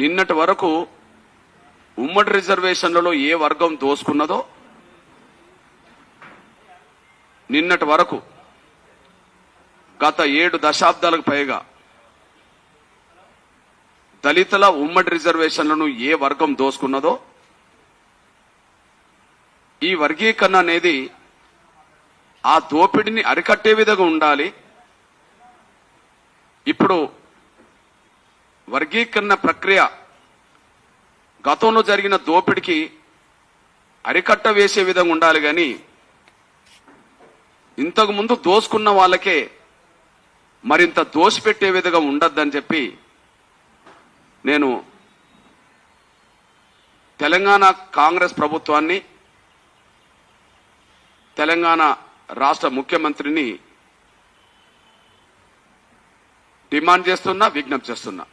నిన్నటి వరకు ఉమ్మడి రిజర్వేషన్లలో ఏ వర్గం దోసుకున్నదో నిన్నటి వరకు గత ఏడు దశాబ్దాలకు పైగా దళితుల ఉమ్మడి రిజర్వేషన్లను ఏ వర్గం దోసుకున్నదో ఈ వర్గీకరణ అనేది ఆ దోపిడిని అరికట్టే విధంగా ఉండాలి. ఇప్పుడు వర్గీకరణ ప్రక్రియ. గతంలో జరిగిన దోపిడికి అరికట్ట వేసే విధంగా ఉండాలి కానీ ఇంతకుముందు దోసుకున్న వాళ్ళకే మరింత దోసిపెట్టే విధంగా ఉండద్దని చెప్పి నేను తెలంగాణ కాంగ్రెస్ ప్రభుత్వాన్ని తెలంగాణ రాష్ట్ర ముఖ్యమంత్రిని డిమాండ్ చేస్తున్నా విజ్ఞప్తి చేస్తున్నా.